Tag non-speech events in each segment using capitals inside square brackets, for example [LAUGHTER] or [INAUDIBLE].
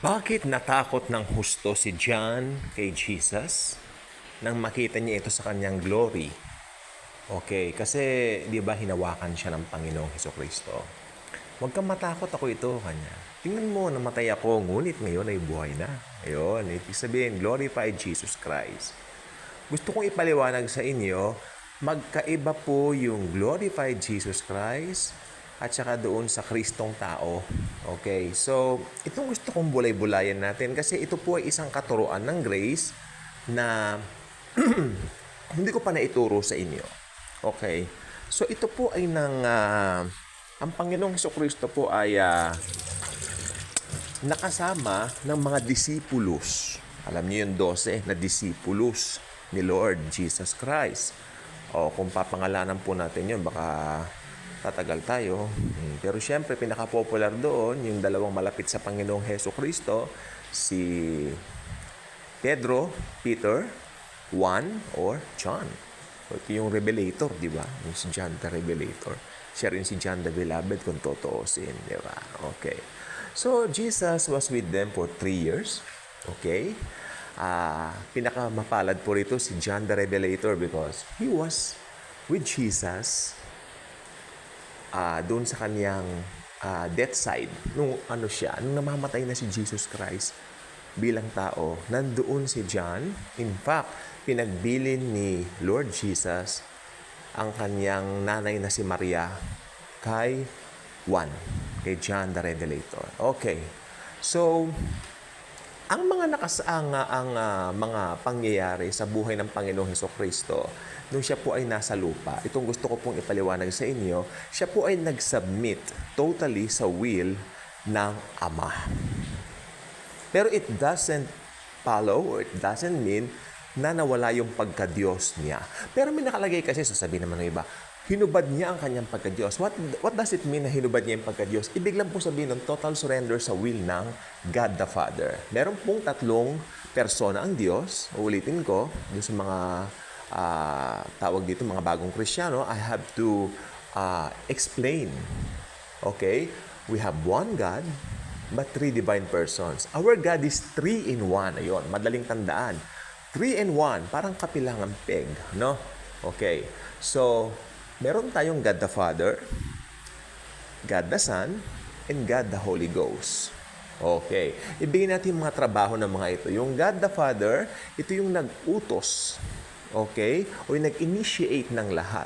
Bakit natakot ng husto si John kay Jesus nang makita niya ito sa kanyang glory? Okay, kasi di ba hinawakan siya ng Panginoong Heso Kristo? Huwag kang matakot ako ito, kanya. Tingnan mo, namatay ako, ngunit ngayon ay buhay na. Ayun, ibig sabihin, glorified Jesus Christ. Gusto kong ipaliwanag sa inyo, magkaiba po yung glorified Jesus Christ at saka doon sa Kristong tao. Okay, so itong gusto kong bulay-bulayan natin kasi ito po ay isang katuruan ng grace na [CLEARS THROAT] hindi ko pa naituro sa inyo. Okay, so ito po ay ng, ah, ang Panginoong Heso Kristo po ay ah, nakasama ng mga disipulos. Alam niyo yung 12 na disipulos ni Lord Jesus Christ. O kung papangalanan po natin yun, baka tatagal tayo. Hmm, Pero siyempre, pinaka-popular doon, yung dalawang malapit sa Panginoong Heso Kristo, si Pedro, Peter, Juan, or John. Ito yung Revelator, di ba? Yung si John the Revelator. Siya rin si John the Beloved kung totoosin, di ba? Okay. So, Jesus was with them for three years. Okay? Ah, pinakamapalad po rito si John the Revelator because he was with Jesus ah doon sa kanyang ah, death side. Nung ano siya, nung namamatay na si Jesus Christ bilang tao, nandoon si John. In fact, pinagbilin ni Lord Jesus ang kanyang nanay na si Maria kay Juan, kay John the Revelator. Okay. So, ang mga nakas ang, ah, mga pangyayari sa buhay ng Panginoong Heso Kristo nung siya po ay nasa lupa, itong gusto ko pong ipaliwanag sa inyo, siya po ay nag-submit totally sa will ng Ama. Pero it doesn't follow or it doesn't mean na nawala yung pagka-Diyos niya. Pero may nakalagay kasi, sasabihin naman ng iba, hinubad niya ang kanyang pagka-Diyos. What, what does it mean na hinubad niya yung pagka-Diyos? Ibig lang po sabihin ng total surrender sa will ng God the Father. Meron pong tatlong persona ang Diyos. Uulitin ko, dun sa mga ah, tawag dito, mga bagong Kristiyano, I have to ah, explain. Okay? We have one God, but three divine persons. Our God is three in one. Ayun, madaling tandaan. Three in one, parang kapilangang peg, no? Okay. So, meron tayong God the Father, God the Son, and God the Holy Ghost. Okay. Ibigay natin mga trabaho ng mga ito. Yung God the Father, ito yung nag-utos. Okay? O yung nag-initiate ng lahat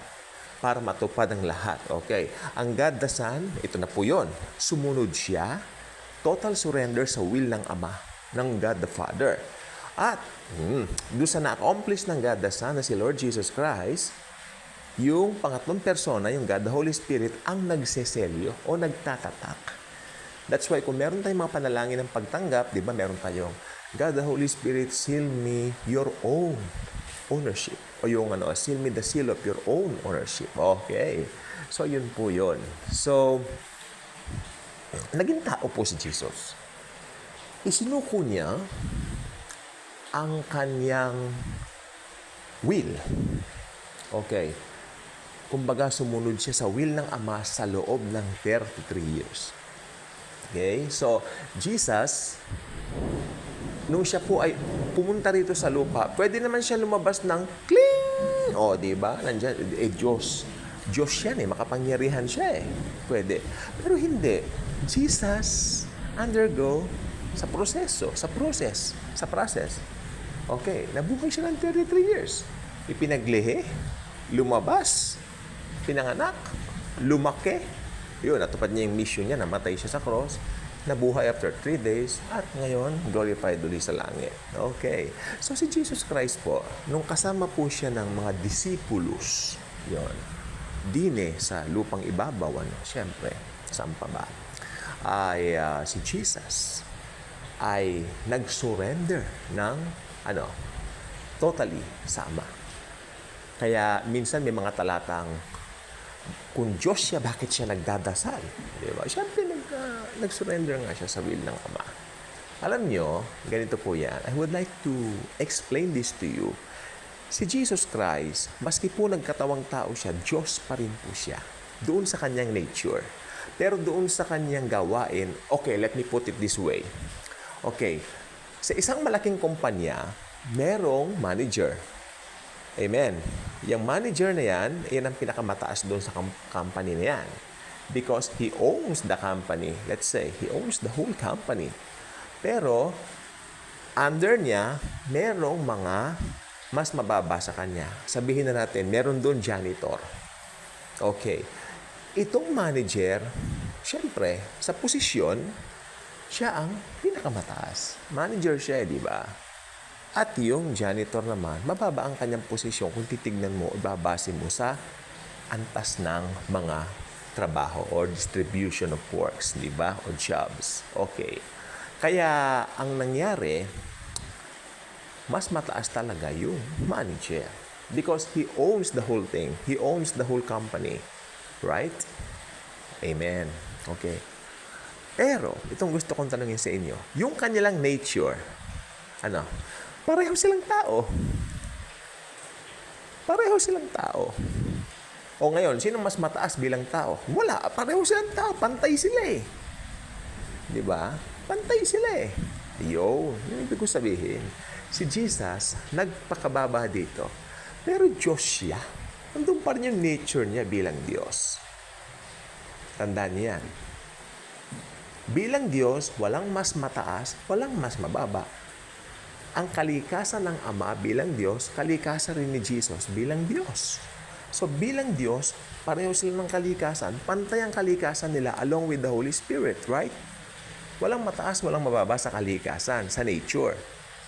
para matupad ang lahat. Okay. Ang God the Son, ito na po yun. Sumunod siya. Total surrender sa will ng Ama, ng God the Father. At, hmm, doon sa na-accomplish ng God the Son na si Lord Jesus Christ, yung pangatlong persona, yung God the Holy Spirit, ang nagseselyo o nagtatatak. That's why kung meron tayong mga panalangin ng pagtanggap, di ba meron tayong God the Holy Spirit, seal me your own ownership. O yung ano, seal me the seal of your own ownership. Okay. So, yun po yun. So, naging tao po si Jesus. Isinuko niya ang kanyang will. Okay. Kumbaga, sumunod siya sa will ng Ama sa loob ng 33 years. Okay? So, Jesus, nung siya po ay pumunta rito sa lupa, pwede naman siya lumabas ng kling! O, di ba? Nandiyan, eh, Diyos. Diyos yan eh, makapangyarihan siya eh. Pwede. Pero hindi. Jesus undergo sa proseso, sa process, sa process. Okay, nabuhay siya ng 33 years. Ipinaglihi, lumabas, pinanganak, lumaki. Yun, natupad niya yung mission niya, namatay siya sa cross, nabuhay after 3 days, at ngayon, glorified ulit sa langit. Okay. So, si Jesus Christ po, nung kasama po siya ng mga disipulos, yon dine sa lupang ibabaw, ano, siyempre, saan pa ba? Ay ah, si Jesus ay nag-surrender ng ano, totally sa Ama. Kaya minsan may mga talatang kung Diyos siya, bakit siya nagdadasal? Di ba? Siyempre, nag, ah, nag-surrender nga siya sa will ng Ama. Alam nyo, ganito po yan. I would like to explain this to you. Si Jesus Christ, maski po nagkatawang tao siya, Diyos pa rin po siya. Doon sa kanyang nature. Pero doon sa kanyang gawain, okay, let me put it this way. Okay. Sa isang malaking kumpanya, merong manager. Amen. Yung manager na yan, yan ang pinakamataas doon sa com- company na yan. Because he owns the company. Let's say, he owns the whole company. Pero, under niya, merong mga mas mababa sa kanya. Sabihin na natin, meron doon janitor. Okay. Itong manager, syempre, sa posisyon, siya ang pinakamataas. Manager siya, eh, di ba? At yung janitor naman, mababa ang kanyang posisyon kung titignan mo o babase mo sa antas ng mga trabaho or distribution of works, di ba? O jobs. Okay. Kaya ang nangyari, mas mataas talaga yung manager. Because he owns the whole thing. He owns the whole company. Right? Amen. Okay. Pero, itong gusto kong tanungin sa inyo, yung kanilang nature, ano, pareho silang tao. Pareho silang tao. O ngayon, sino mas mataas bilang tao? Wala, pareho silang tao, pantay sila eh. Di ba? Pantay sila eh. Yo, yung ibig ko sabihin, si Jesus, nagpakababa dito. Pero Diyos siya. Nandun pa rin yung nature niya bilang Diyos. Tandaan niyan. Bilang Diyos, walang mas mataas, walang mas mababa. Ang kalikasan ng Ama bilang Diyos, kalikasan rin ni Jesus bilang Diyos. So bilang Diyos, pareho sila ng kalikasan, pantay ang kalikasan nila along with the Holy Spirit, right? Walang mataas, walang mababa sa kalikasan, sa nature.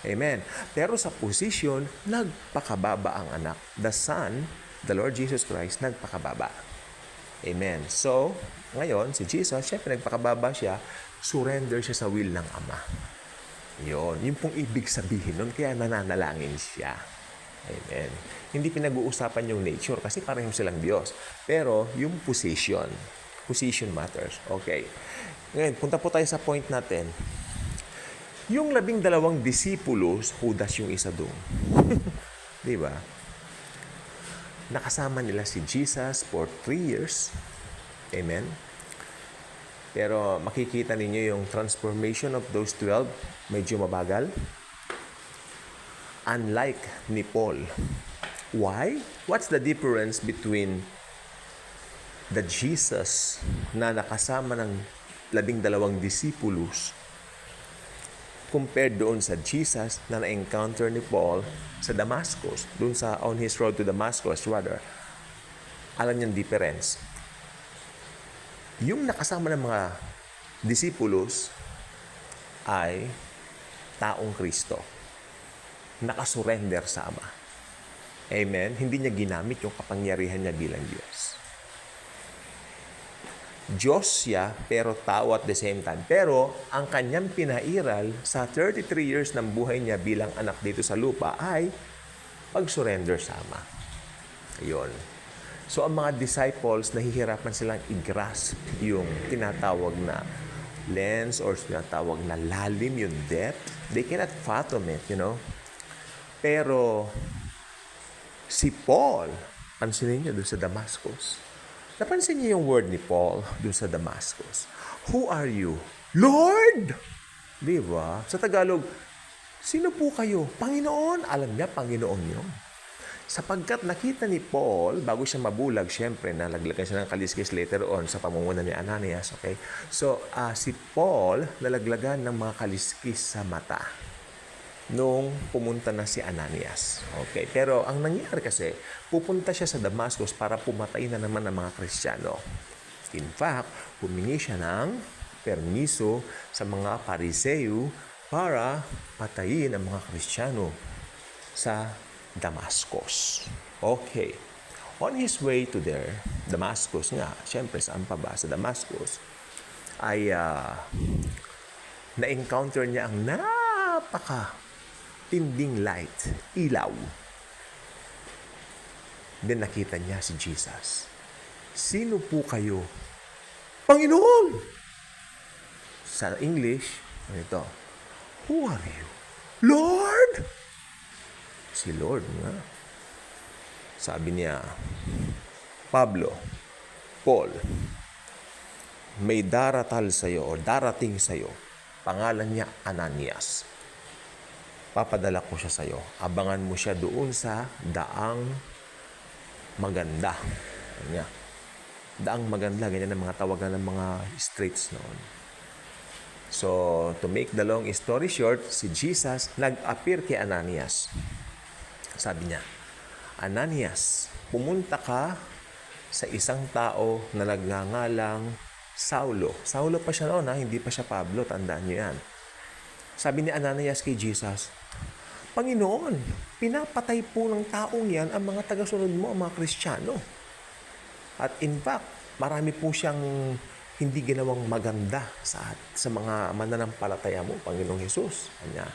Amen. Pero sa position, nagpakababa ang anak. The Son, the Lord Jesus Christ, nagpakababa. Amen. So, ngayon, si Jesus, syempre nagpakababa siya, surrender siya sa will ng Ama. Yon, yung pong ibig sabihin nun, kaya nananalangin siya. Amen. Hindi pinag-uusapan yung nature kasi pareho silang Diyos. Pero yung position, position matters. Okay. Ngayon, punta po tayo sa point natin. Yung labing dalawang disipulos, Judas yung isa doon. [LAUGHS] Di ba? Nakasama nila si Jesus for three years. Amen. Pero makikita ninyo yung transformation of those 12, medyo mabagal. Unlike ni Paul. Why? What's the difference between the Jesus na nakasama ng labing dalawang disipulos compared doon sa Jesus na na-encounter ni Paul sa Damascus, doon sa on his road to Damascus rather. Alam niyang difference. Yung nakasama ng mga disipulos ay taong Kristo. Nakasurrender sa Ama. Amen? Hindi niya ginamit yung kapangyarihan niya bilang Diyos. Diyos siya, pero tao at the same time. Pero, ang kanyang pinairal sa 33 years ng buhay niya bilang anak dito sa lupa ay pag-surrender sa Ama. Ayun. So, ang mga disciples, nahihirapan silang i-grasp yung tinatawag na lens or tinatawag na lalim, yung depth. They cannot fathom it, you know. Pero, si Paul, pansinin niyo doon sa Damascus, Napansin niyo yung word ni Paul doon sa Damascus. Who are you? Lord! Di ba? Sa Tagalog, sino po kayo? Panginoon. Alam niya, Panginoon yun. Sapagkat nakita ni Paul, bago siya mabulag, syempre, nalaglagan siya ng kaliskis later on sa pamumuno ni Ananias. Okay? So, ah, si Paul, nalaglagan ng mga kaliskis sa mata nung pumunta na si Ananias. Okay, pero ang nangyari kasi, pupunta siya sa Damascus para pumatay na naman ng mga Kristiyano. In fact, humingi siya ng permiso sa mga pariseo para patayin ang mga Kristiyano sa Damascus. Okay. On his way to there, Damascus nga, syempre saan pa ba sa Damascus, ay ah, na-encounter niya ang napaka tinding light, ilaw. Then nakita niya si Jesus. Sino po kayo? Panginoon! Sa English, ito, Who are you? Lord! Si Lord nga. Sabi niya, Pablo, Paul, may daratal sa'yo o darating sa'yo Pangalan niya Ananias. Papadala ko siya sa'yo. Abangan mo siya doon sa daang maganda. Niya. Daang maganda, ganyan ang mga tawagan ng mga streets noon. So, to make the long story short, si Jesus nag-appear kay Ananias. Sabi niya, Ananias, pumunta ka sa isang tao na nagngangalang Saulo. Saulo pa siya noon, ha? hindi pa siya Pablo, tandaan niyo yan. Sabi ni Ananias kay Jesus, Panginoon, pinapatay po ng taong yan ang mga tagasunod mo, ang mga Kristiyano. At in fact, marami po siyang hindi ginawang maganda sa, sa mga mananampalataya mo, Panginoong Jesus. Kanya,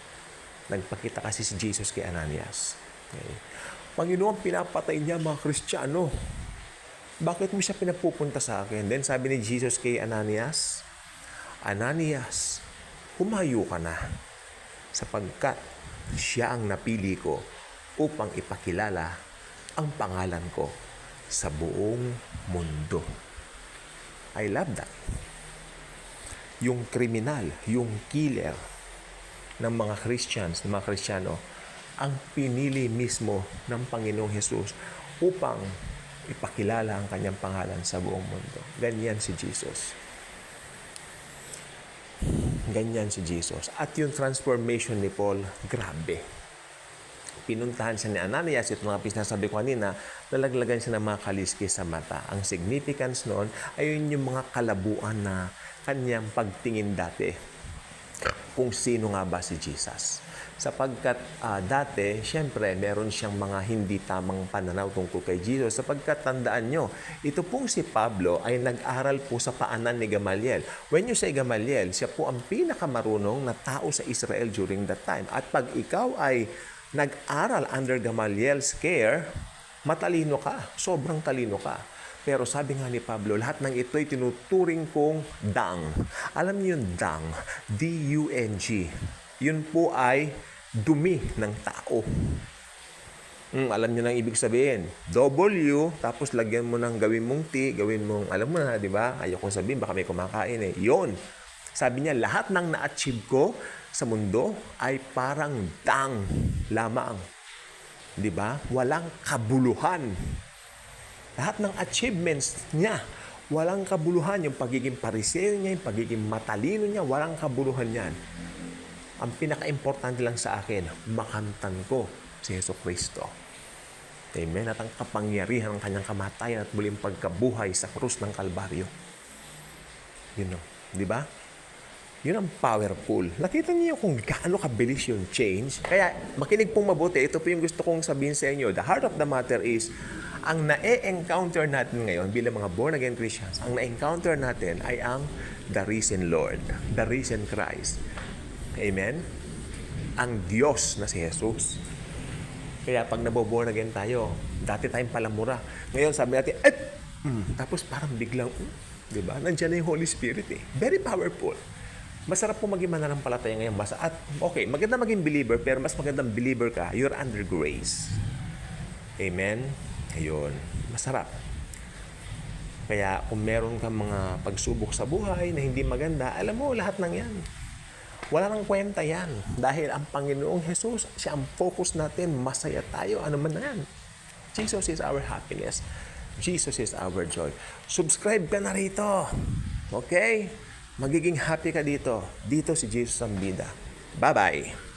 nagpakita kasi si Jesus kay Ananias. Okay. Panginoon, pinapatay niya mga Kristiyano. Bakit mo siya pinapupunta sa akin? Then sabi ni Jesus kay Ananias, Ananias, humayo ka na sapagkat siya ang napili ko upang ipakilala ang pangalan ko sa buong mundo. I love that. Yung kriminal, yung killer ng mga Christians, ng mga Kristiyano, ang pinili mismo ng Panginoong Jesus upang ipakilala ang kanyang pangalan sa buong mundo. Ganyan si Jesus. Ganyan si Jesus. At yung transformation ni Paul, grabe. Pinuntahan siya ni Ananias, ito mga pinasabi ko kanina, lalaglagan siya ng mga kaliski sa mata. Ang significance noon ay yun yung mga kalabuan na kanyang pagtingin dati kung sino nga ba si Jesus. Sapagkat ah, dati, syempre, meron siyang mga hindi tamang pananaw tungkol kay Jesus. Sapagkat tandaan nyo, ito pong si Pablo ay nag-aral po sa paanan ni Gamaliel. When you say Gamaliel, siya po ang pinakamarunong na tao sa Israel during that time. At pag ikaw ay nag-aral under Gamaliel's care, matalino ka. Sobrang talino ka. Pero sabi nga ni Pablo, lahat ng ito'y tinuturing kong dang. Alam niyo yung dang, D-U-N-G. Yun po ay dumi ng tao. Mm, alam niyo na ibig sabihin. W, tapos lagyan mo ng gawin mong T, gawin mong, alam mo na, di ba? Ayoko sabihin, baka may kumakain eh. Yon. Sabi niya, lahat ng na-achieve ko sa mundo ay parang dang lamang. Di ba? Walang kabuluhan. Lahat ng achievements niya, walang kabuluhan. Yung pagiging pariseo niya, yung pagiging matalino niya, walang kabuluhan yan. Ang pinaka-importante lang sa akin, makamtan ko si Yeso Kristo. Amen. At ang kapangyarihan ng kanyang kamatayan at muling pagkabuhay sa krus ng Kalbaryo. Yun o. Di ba? Yun ang powerful. Nakita niyo kung gaano kabilis yung change. Kaya makinig pong mabuti. Ito po yung gusto kong sabihin sa inyo. The heart of the matter is, ang na-encounter natin ngayon bilang mga born-again Christians, ang na-encounter natin ay ang the risen Lord, the risen Christ. Amen? Ang Diyos na si Jesus. Kaya pag naboborn again tayo, dati tayong palamura. Ngayon sabi natin, eh! Mm, tapos parang biglang, mm, di ba? Nandiyan na yung Holy Spirit eh. Very powerful. Masarap po maging mananampalataya ngayon. Basta, at okay, maganda maging believer, pero mas magandang believer ka, you're under grace. Amen? Ayun. Masarap. Kaya kung meron kang mga pagsubok sa buhay na hindi maganda, alam mo, lahat ng yan. Wala nang kwenta yan. Dahil ang Panginoong Jesus, siya ang focus natin. Masaya tayo. Ano man na yan. Jesus is our happiness. Jesus is our joy. Subscribe ka na rito. Okay? Magiging happy ka dito. Dito si Jesus ang bida. Bye-bye.